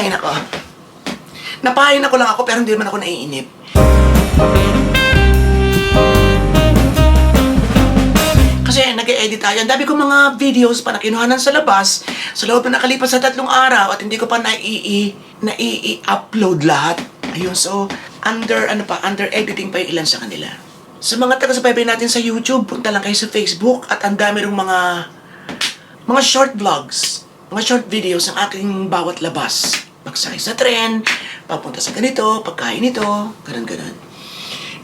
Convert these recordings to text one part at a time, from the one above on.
Hay nako. Napahay na ko lang ako pero hindi naman ako naiinip. Kasi nag-edit tayo. Ang dami ko mga videos pa na kinuhanan sa labas sa loob na nakalipas sa tatlong araw at hindi ko pa nai- nai-upload lahat. Ayun, so under ano pa, under editing pa yung ilan sa kanila. Sa mga taga-subaybay natin sa YouTube, punta lang kayo sa Facebook at ang dami ring mga mga short vlogs, mga short videos ng aking bawat labas. Pagsakay sa tren, papunta sa ganito, pagkain ito, ganun ganun.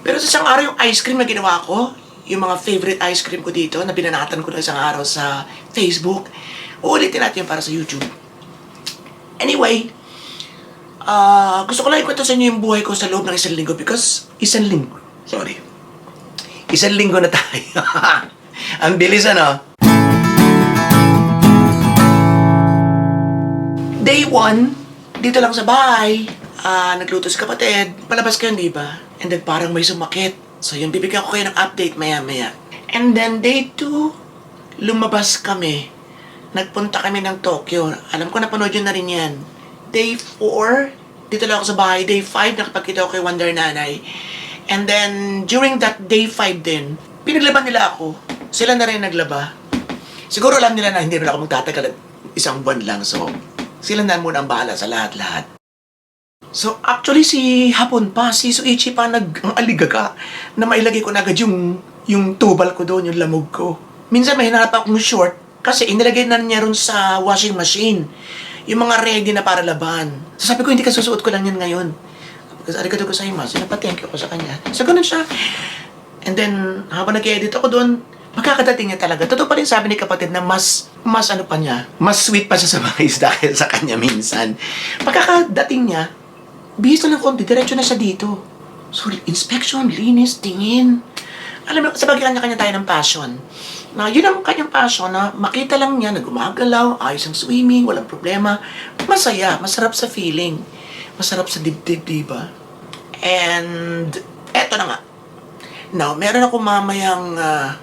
Pero sa isang araw yung ice cream na ginawa ko, yung mga favorite ice cream ko dito na binanatan ko na isang araw sa Facebook, uulitin natin yun para sa YouTube. Anyway, ah gusto ko lang ikwento sa inyo yung buhay ko sa loob ng isang linggo because isang linggo, sorry, isang linggo na tayo. Ang bilis ano? Day one, dito lang sa bahay. Ah, nagluto si kapatid. Palabas kayo, di ba? And then parang may sumakit. So yun, bibigyan ko kayo ng update maya-maya. And then day two, lumabas kami. Nagpunta kami ng Tokyo. Alam ko napanood yun na rin yan. Day four, dito lang ako sa bahay. Day five, nakapagkita ako kay Wonder Nanay. And then, during that day five din, pinaglaban nila ako. Sila na rin naglaba. Siguro alam nila na hindi rin ako magtatagal at isang buwan lang. So, sila na muna ang bahala sa lahat-lahat. So, actually, si Hapon pa, si Suichi pa nag-aligaga na mailagay ko na agad yung, yung tubal ko doon, yung lamog ko. Minsan may hinanap akong short kasi inilagay na niya ron sa washing machine. Yung mga ready na para laban. So sabi ko, hindi ka susuot ko lang yan ngayon. Kasi arigato ko sa ima, sinapa-thank you ko sa kanya. So ganun siya. And then, habang nag-edit ako doon, magkakadating niya talaga. Totoo pa rin sabi ni kapatid na mas, mas ano pa niya, mas sweet pa siya sa mga isda kaysa sa kanya minsan. Pagkakadating niya, bihis lang ng konti, diretso na siya dito. So, inspection, linis, tingin. Alam mo, sa kanya-kanya tayo ng passion. Na yun ang kanyang passion na makita lang niya na gumagalaw, ayos ang swimming, walang problema. Masaya, masarap sa feeling. Masarap sa dibdib, di ba? And, eto na nga. Now, meron ako mamayang ah,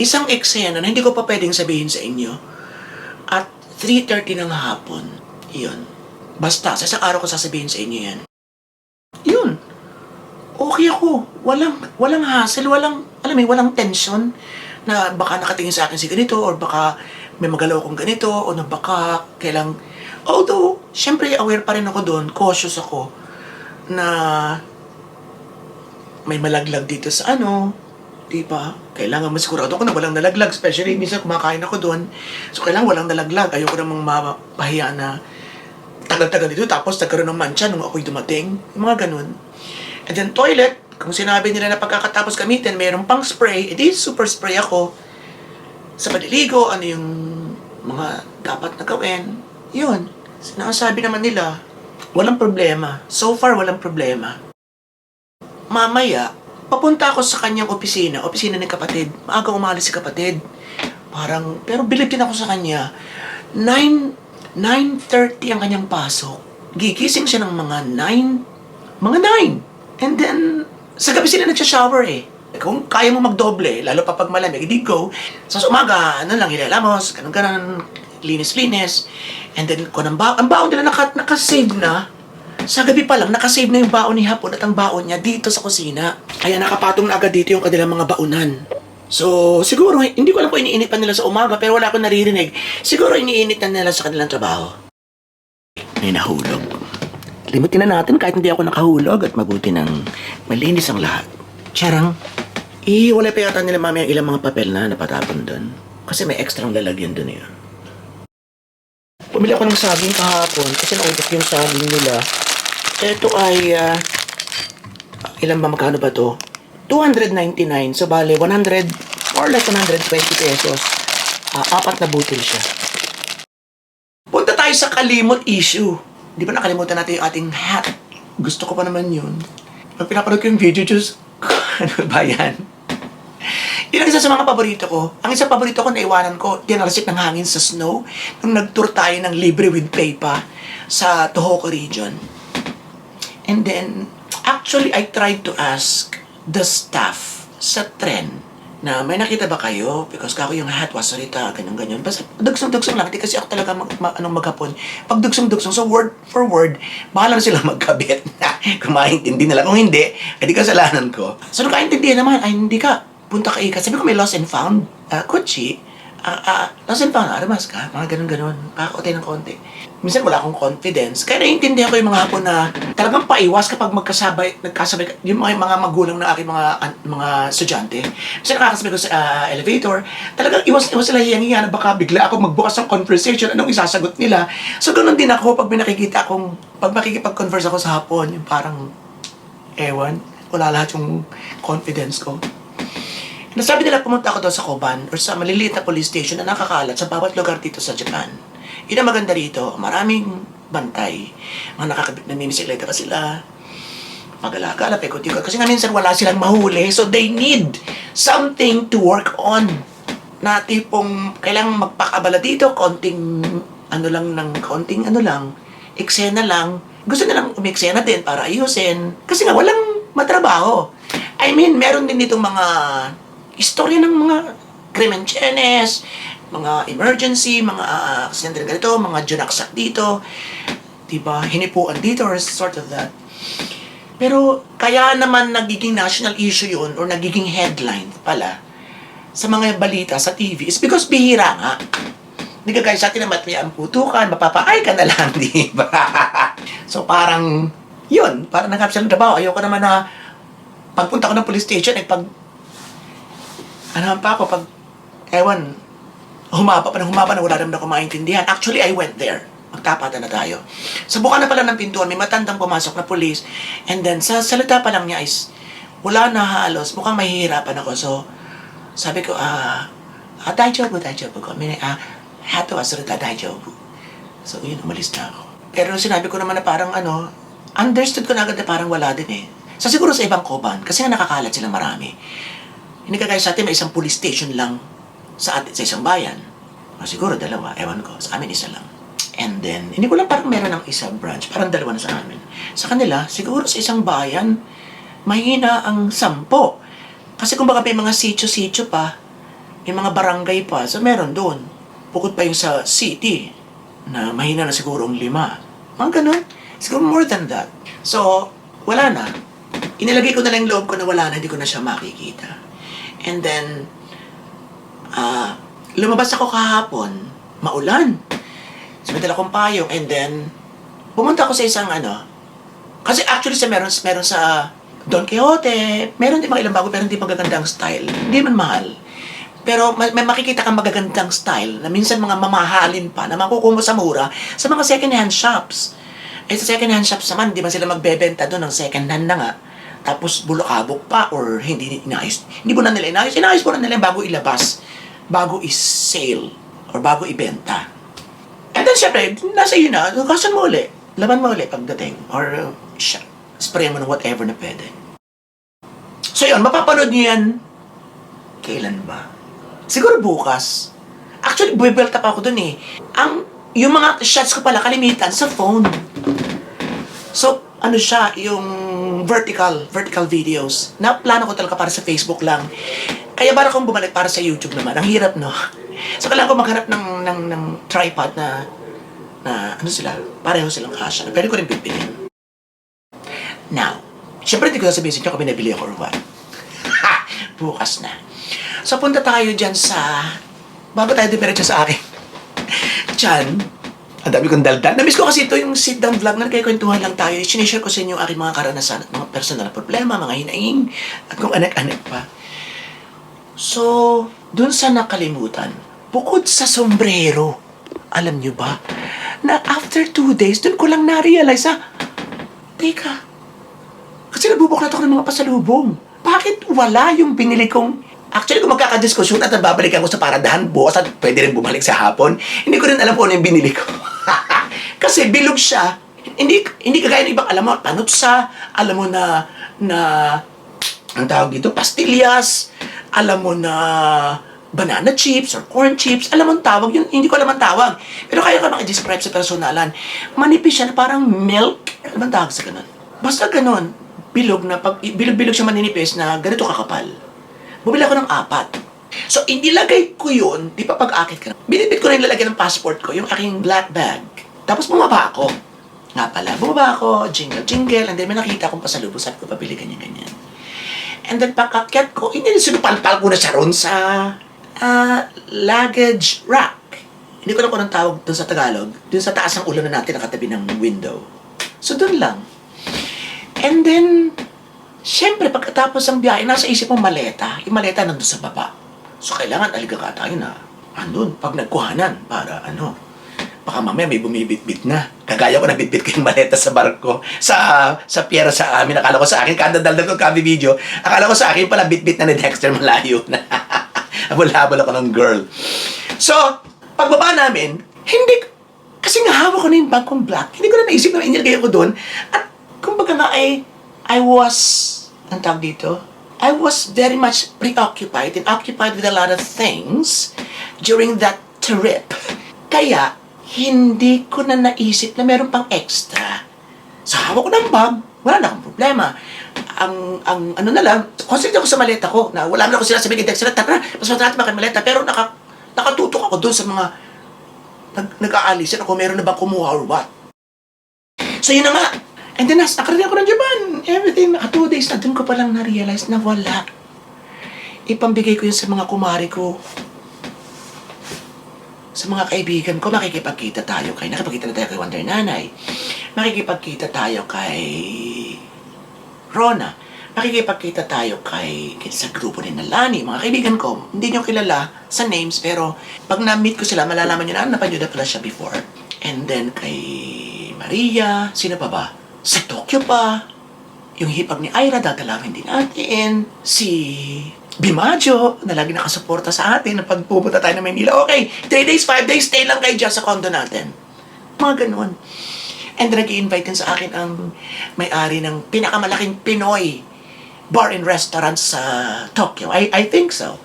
isang eksena na hindi ko pa pwedeng sabihin sa inyo. At 3.30 ng hapon, yun. Basta, sa isang araw ko sasabihin sa inyo yan. Yun. Okay ako. Walang, walang hassle, walang, alam mo, walang tension na baka nakatingin sa akin si ganito or baka may magalaw akong ganito o na baka kailang... Although, syempre aware pa rin ako doon, cautious ako na may malaglag dito sa ano, di ba? Kailangan masigurado ako na walang nalaglag, especially minsan kumakain ako doon. So, kailangan walang nalaglag. Ayoko namang mapahiya na tagal-tagal dito tapos nagkaroon ng mancha nung ako'y dumating. Yung mga ganun. And then toilet, kung sinabi nila na pagkakatapos gamitin, mayroong pang spray, edi super spray ako. Sa paliligo, ano yung mga dapat na gawin. Yun. Sinasabi naman nila, walang problema. So far, walang problema. Mamaya, papunta ako sa kanyang opisina, opisina ng kapatid. Maaga umalis si kapatid. Parang, pero bilib din ako sa kanya. 9, 9.30 ang kanyang pasok. Gigising siya ng mga 9, mga 9. And then, sa gabi sila nagsha-shower eh. Kung kaya mo magdoble, lalo pa pag malamig, hindi go. Sa umaga, ano lang, ilalamos, ganun ganun, linis-linis. And then, kung ang, ba- ang baon nila naka, nakasave na, sa gabi pa lang, nakasave na yung baon ni Hapon at ang baon niya dito sa kusina. Kaya nakapatong na agad dito yung kanilang mga baonan. So, siguro, hindi ko alam kung iniinit pa nila sa umaga, pero wala akong naririnig. Siguro iniinit na nila sa kanilang trabaho. May nahulog. Limutin na natin kahit hindi ako nakahulog at mabuti ng malinis ang lahat. Charang, ihiwalay pa yata nila mami ang ilang mga papel na napatapon doon. Kasi may extrang lalagyan doon yun. Pumili ako ng saging kahapon kasi naubos yung saging nila. Ito ay, ah, ilan ba magkano ba to? 299. So, bale, 100, more or less 120 pesos. Ah, apat na butil siya. Punta tayo sa kalimot issue. Di ba nakalimutan natin yung ating hat? Gusto ko pa naman yun. Pag pinapanood ko yung video, Diyos, ano ba yan? Yun ang isa sa mga paborito ko. Ang isa paborito ko, naiwanan ko, dinarasik ng hangin sa snow nung nag-tour tayo ng libre with pay pa sa Tohoku region. And then, actually, I tried to ask the staff sa tren na may nakita ba kayo? Because kako yung hat was salita, ganyan ganyan. Basta dugsong-dugsong lang. Hindi kasi ako talaga mag, ma- anong maghapon. Pag dugsong-dugsong, so word for word, bahala na sila magkabit. Kung maintindihan nila. Kung hindi, edi kasalanan ko. So nung kaintindihan naman, ay hindi ka. Punta ka ika. Sabi ko may lost and found. Uh, kutsi. Ah, ah, lost and found, aramas ka. Mga ganun-ganun. Kakakotay ng konti. Minsan wala akong confidence. Kaya naiintindihan ko yung mga hapon na talagang paiwas kapag magkasabay, nagkasabay, ka- yung mga, mga magulang ng aking mga an- mga estudyante. Kasi nakakasabay ko sa ah, elevator, talagang iwas, iwas sila hiyang na baka bigla ako magbukas ng conversation, anong isasagot nila. So ganun din ako pag may nakikita akong, pag makikipag-converse ako sa hapon, yung parang, ewan, wala lahat yung confidence ko. Nasabi nila pumunta ako daw sa Koban or sa maliliit na police station na nakakalat sa bawat lugar dito sa Japan. Yun ang maganda rito, maraming bantay. Mga nakakabit na mimisikleta pa sila. Mag-alagala, pekot-ikot. Kasi nga minsan wala silang mahuli, so they need something to work on. Na tipong kailangang magpakabala dito, konting ano lang ng konting ano lang, eksena lang. Gusto nilang umeksena din para ayusin. Kasi nga walang matrabaho. I mean, meron din ditong mga istorya ng mga krimenchenes, mga emergency, mga uh, aksidente na ganito, mga junaksak dito, diba, hinipuan dito or sort of that. Pero kaya naman nagiging national issue yun or nagiging headline pala sa mga balita sa TV is because bihira nga. Hindi ka guys, sa atin naman may amputukan, mapapaay ka na lang, di ba? so parang, yun, parang nagkap siya ng trabaho. Ayoko naman na pagpunta ko ng police station, eh pag, ano pa ako, pag, ewan, humaba pa na humaba na wala naman ako maintindihan. Actually, I went there. Magtapatan na tayo. Sa buka na pala ng pintuan, may matandang pumasok na police. And then, sa salita pa lang niya is, wala na halos. Mukhang mahihirapan ako. So, sabi ko, ah, ah, daijoubu, daijoubu ko. Mini, ah, hato wa surita daijoubu. So, yun, umalis na ako. Pero sinabi ko naman na parang ano, understood ko na agad na parang wala din eh. So, siguro sa ibang koban, kasi nga nakakalat sila marami. Hindi ka guys sa atin, may isang police station lang sa atin, sa isang bayan. O siguro dalawa, ewan ko. Sa amin isa lang. And then, hindi ko lang parang meron ng isang branch, parang dalawa na sa amin. Sa kanila, siguro sa isang bayan, mahina ang sampo. Kasi kung baka may mga sityo-sityo pa, may mga barangay pa, so meron doon. Bukod pa yung sa city, na mahina na siguro ang lima. Mga ganun. Siguro more than that. So, wala na. Inilagay ko na lang yung loob ko na wala na, hindi ko na siya makikita. And then, ah, lumabas ako kahapon, maulan. So, may dala kong payong, and then, pumunta ako sa isang ano, kasi actually sa meron, meron sa Don Quixote, meron din mga ilang bago pero hindi magagandang style. Hindi man mahal. Pero may, makikita kang magagandang style na minsan mga mamahalin pa na makukuha mo sa mura sa mga second-hand shops. Eh sa second-hand shops naman, di ba sila magbebenta doon ng second-hand na nga. Tapos bulok-abok pa or hindi inayos. Hindi mo na nila inayos. Inayos mo na nila bago ilabas. Bago is-sale or bago ibenta. And then syempre, nasa iyo na, kasan mo uli. Laban mo uli pagdating. Or uh, spray mo ng whatever na pwede. So yun, mapapanood niyo yan. Kailan ba? Siguro bukas. Actually, buibuilt up ako dun eh. Ang, yung mga shots ko pala, kalimitan sa phone. So, ano siya, yung vertical, vertical videos. Na plano ko talaga para sa Facebook lang. Kaya para kong bumalik para sa YouTube naman. Ang hirap, no? So, kailangan ko maghanap ng, ng, ng tripod na, na, ano sila, pareho silang kasha. Pwede ko rin bibilin. Now, syempre hindi ko sasabihin sa inyo kung binabili ako or what. Ha! Bukas na. So, punta tayo dyan sa... Bago tayo dumiretso sa akin. Diyan, ang dami kong daldal. Namiss ko kasi ito yung sit-down vlog na nagkikwentuhan lang tayo. Sinishare ko sa inyo ang aking mga karanasan at mga personal na problema, mga hinaing, at kung anak-anak pa. So, dun sa nakalimutan, bukod sa sombrero, alam nyo ba, na after two days, dun ko lang na-realize, ah, teka, kasi nabubuklat ako ng mga pasalubong. Bakit wala yung binili kong... Actually, kung magkakadiskusyon at babalikan ko sa paradahan bukas at pwede rin bumalik sa hapon, hindi ko rin alam kung ano yung binili ko. Kasi bilog siya. Hindi hindi kagaya ng ibang alam mo, panutsa, alam mo na na ang tawag dito, pastillas, alam mo na banana chips or corn chips, alam mo ang tawag yun, hindi ko alam ang tawag. Pero kaya ka makidescribe sa personalan. Manipis siya na parang milk. Ano bang tawag sa ganun? Basta ganun, bilog na, pag, bilog-bilog siya maninipis na ganito kakapal. bumili ako ng apat. So, inilagay ko yun, di pa pag-akit ka. Binibit ko na yung lalagyan ng passport ko, yung aking black bag. Tapos bumaba ako. Nga pala, bumaba ako, jingle, jingle, and then may nakita akong pasalubong, sabi ko, pabili ganyan, ganyan. And then pagkakyat ko, hindi sinupalpal ko na siya ron sa ah, luggage rack. Hindi ko lang kung anong tawag dun sa Tagalog. Dun sa taas ng ulo na natin nakatabi ng window. So dun lang. And then, syempre pagkatapos ng biyahe, nasa isip mo maleta. Yung maleta nandun sa baba. So kailangan aligaga tayo na andun pag nagkuhanan para ano. Baka mamaya may bumibitbit na. Kagaya ko na bitbit ko yung maleta sa barko. Sa sa piera sa amin. Akala ko sa akin, kada daldal ko kami video. Akala ko sa akin pala bitbit na ni Dexter malayo na. Habol-habol ako ng girl. So, pagbaba namin, hindi, kasi nga hawak ko na yung bag kong black, hindi ko na naisip na inilagay ko doon. At kumbaga nga ay, I was, ang tawag dito, I was very much preoccupied and occupied with a lot of things during that trip. Kaya, hindi ko na naisip na meron pang extra. Sa hawak ko ng bag, wala na akong problema. Ang, ang ano na lang, concentrate ako sa maleta ko, na wala na ako sila sabihin Dexter, tara, mas masarap makin maleta, pero naka, nakatutok ako doon sa mga nag, nag-aalisan ako, meron na bang kumuha or what. So yun na nga. And then, nas, nakarating ako ng Japan. Everything, naka two days na doon ko palang na-realize na wala. Ipambigay ko yun sa mga kumari ko. Sa mga kaibigan ko, makikipagkita tayo kay, nakipagkita na tayo kay Wonder Nanay. Makikipagkita tayo kay Rona. Makikipagkita tayo kay, sa grupo ni Nalani, mga kaibigan ko. Hindi nyo kilala sa names, pero pag na-meet ko sila, malalaman nyo na, ah, napanood na pala siya before. And then kay Maria, sino pa ba? Sa Tokyo pa. Yung hipag ni Ira, dadalawin din natin. Si Bimajo, na lagi nakasuporta sa atin na pag pupunta tayo ng Maynila. Okay, 3 days, 5 days, stay lang kayo dyan sa condo natin. Mga ganun. And nag invite din sa akin ang may-ari ng pinakamalaking Pinoy bar and restaurant sa Tokyo. I, I think so.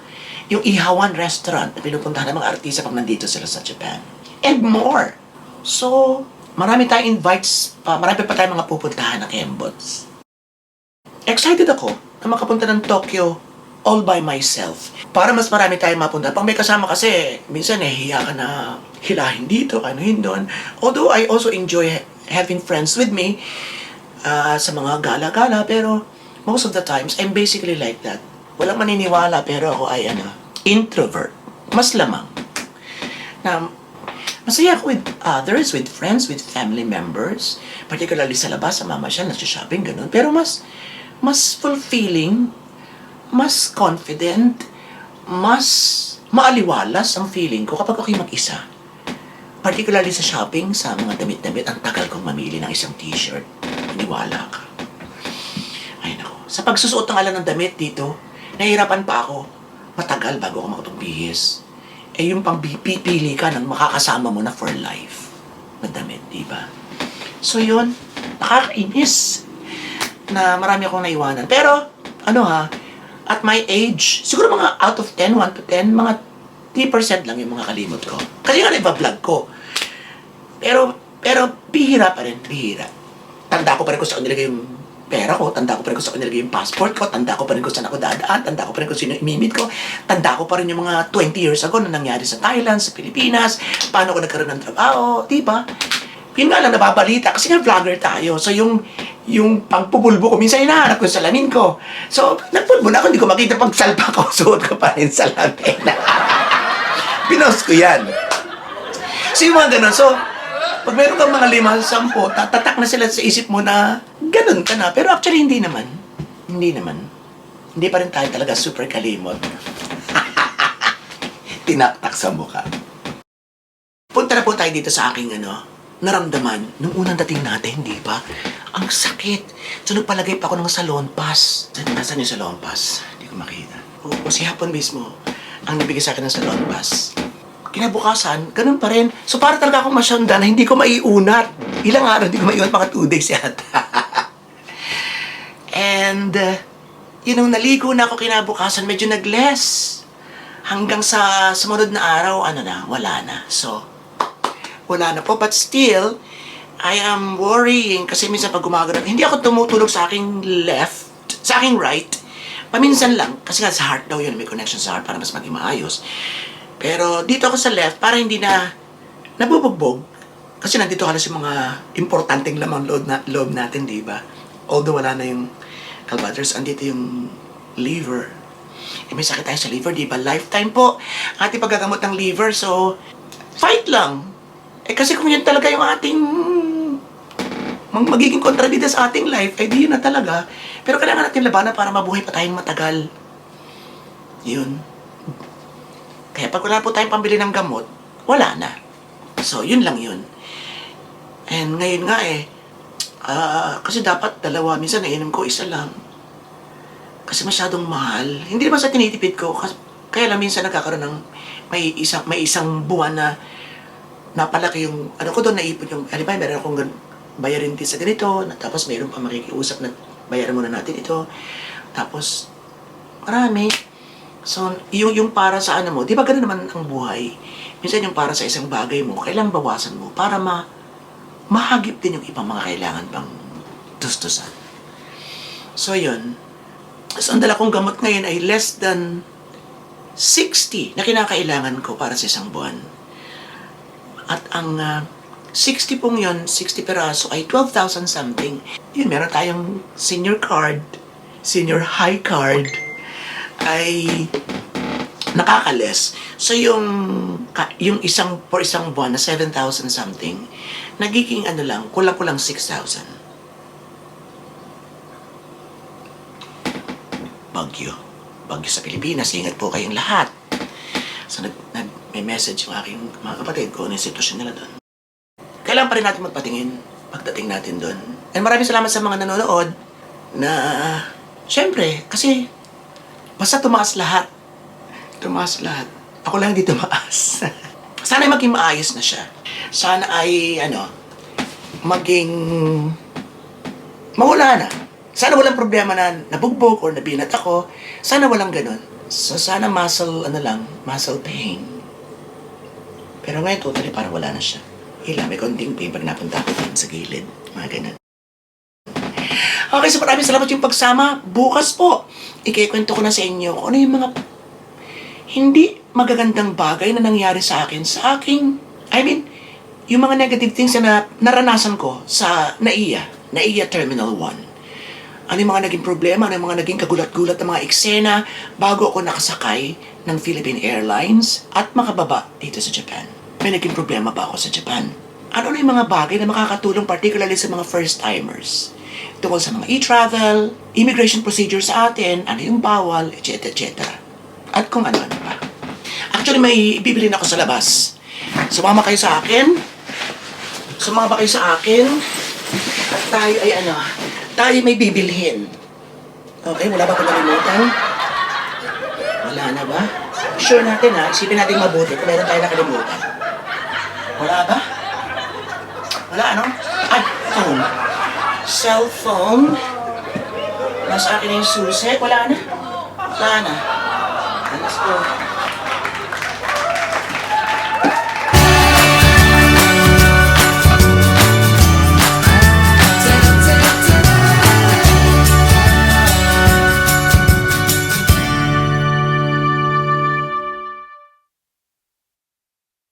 Yung Ihawan restaurant na pinupuntahan ng mga artista pag nandito sila sa Japan. And more. So, marami tayong invites pa, marami pa tayong mga pupuntahan na Kembots. Excited ako na makapunta ng Tokyo all by myself. Para mas marami tayong mapunta. Pag may kasama kasi, minsan eh, hiya ka na hilahin dito, anuhin doon. Although I also enjoy ha- having friends with me ah, sa mga gala-gala, pero most of the times, I'm basically like that. Walang maniniwala, pero ako ay ano, introvert. Mas lamang. Na Masaya ako with others, with friends, with family members. Particularly sa labas, sa mama siya, nasa-shopping, ganun. Pero mas, mas fulfilling, mas confident, mas maaliwalas ang feeling ko kapag ako'y mag-isa. Particularly sa shopping, sa mga damit-damit, ang tagal kong mamili ng isang t-shirt. Maniwala ka. Ay nako. Sa pagsusuot ng alam ng damit dito, nahihirapan pa ako. Matagal bago ako makatumbihis eh yung pang pipili ka ng makakasama mo na for life na damit, di ba? So yun, nakakainis na marami akong naiwanan. Pero, ano ha, at my age, siguro mga out of 10, 1 to 10, mga 3% lang yung mga kalimot ko. Kasi nga naiba-vlog ko. Pero, pero bihira pa rin, bihira. Tanda ko pa rin kung saan nilagay yung pera ko, tanda ko pa rin kung saan nilagay yung passport ko, tanda ko pa rin kung saan ako dadaan, tanda ko pa rin kung sino imimit ko, tanda ko pa rin yung mga 20 years ago na nangyari sa Thailand, sa Pilipinas, paano ko nagkaroon ng trabaho, di ba? Yun nga lang nababalita kasi nga vlogger tayo. So yung yung pangpupulbo ko, minsan hinahanap ko yung salamin ko. So, nagpulbo na ako, hindi ko makita pag salpa ko, suot ko pa rin salamin. Pinost ko yan. So yung mga ganun. So, pag meron kang mga lima, sampo, tatatak na sila sa isip mo na ganun ka na. Pero actually, hindi naman. Hindi naman. Hindi pa rin tayo talaga super kalimot. Tinaktak sa mukha. Punta na po tayo dito sa aking ano, naramdaman nung unang dating natin, di ba? Ang sakit. So nagpalagay pa ako ng salon pass. Nasaan yung salon pass? Hindi ko makita. O, o si Hapon mismo, ang nabigay sa akin ng salon pass. Kinabukasan, ganun pa rin. So para talaga akong masyanda na hindi ko maiunat. Ilang araw hindi ko maiunat, mga two days yata. And, uh, yun nung naligo na ako kinabukasan, medyo nag-less. Hanggang sa sumunod na araw, ano na, wala na. So, wala na po. But still, I am worrying kasi minsan pag gumagano, hindi ako tumutulog sa aking left, sa aking right. Paminsan lang, kasi nga sa heart daw yun, may connection sa heart para mas maging maayos. Pero dito ako sa left, para hindi na nabubugbog. Kasi nandito halos yung mga importanteng lamang loob, na, loob natin, di ba? Although wala na yung Calvados, andito yung liver. Eh, may sakit tayo sa liver, di ba? Lifetime po. Ating paggagamot ng liver, so fight lang. Eh kasi kung yun talaga yung ating mag magiging kontrabida sa ating life, ay di yun na talaga. Pero kailangan natin labanan para mabuhay pa tayong matagal. Yun. Kaya pag wala po tayong pambili ng gamot, wala na. So, yun lang yun. And ngayon nga eh, ah, kasi dapat dalawa, minsan nainom ko isa lang. Kasi masyadong mahal. Hindi naman sa tinitipid ko, kasi, kaya lang minsan nagkakaroon ng may isang, may isang buwan na napalaki yung, ano ko doon, naipon yung, halimbawa, meron akong bayarin din sa ganito, tapos mayroon pa makikiusap na bayaran muna natin ito. Tapos, marami. So, yung, yung para sa ano mo, di ba ganun naman ang buhay? Minsan yung para sa isang bagay mo, kailangan bawasan mo para ma mahagip din yung ibang mga kailangan pang tustusan. So, yun. So, ang dala kong gamot ngayon ay less than 60 na kinakailangan ko para sa isang buwan. At ang ah, 60 pong yun, 60 peraso ay 12,000 something. Yun, meron tayong senior card, senior high card, ay nakakales. So yung yung isang for isang buwan na 7,000 something, nagiging ano lang, kulang-kulang 6,000. Bagyo. Bagyo sa Pilipinas. Ingat po kayong lahat. So nag, nag may message yung aking mga kapatid kung ano yung sitwasyon nila doon. Kailangan pa rin natin magpatingin pagdating natin doon. And maraming salamat sa mga nanonood na syempre, kasi basta tumaas lahat. Tumaas lahat. Ako lang hindi tumaas. Sana maging maayos na siya. Sana ay, ano, maging mawala na. Sana walang problema na nabugbog or nabinat ako. Sana walang ganun. So, sana muscle, ano lang, muscle pain. Pero ngayon, totally parang wala na siya. Hila, may konting pain pag napunta ako dun sa gilid. Mga ganun. Okay, so maraming salamat yung pagsama. Bukas po, ikikwento ko na sa inyo kung ano yung mga hindi magagandang bagay na nangyari sa akin, sa aking, I mean, yung mga negative things na naranasan ko sa NAIA, NAIA Terminal 1. Ano yung mga naging problema, ano yung mga naging kagulat-gulat ng mga eksena bago ako nakasakay ng Philippine Airlines at makababa dito sa Japan. May naging problema ba ako sa Japan? Ano na yung mga bagay na makakatulong particularly sa mga first-timers? Tungkol sa mga e-travel, immigration procedure sa atin, ano yung bawal, etc. etc. At kung ano-ano pa. Actually, may bibili na ako sa labas. Sumama kayo sa akin. Sumama kayo sa akin. At tayo ay ano, tayo may bibilhin. Okay, wala ba akong nalimutan? Wala na ba? Sure natin ha, isipin natin mabuti kung meron tayo nakalimutan. Wala ba? Wala ano? Ay, phone. Cellphone. Nasa akin na yung susi. Wala na. Wala na. Let's go.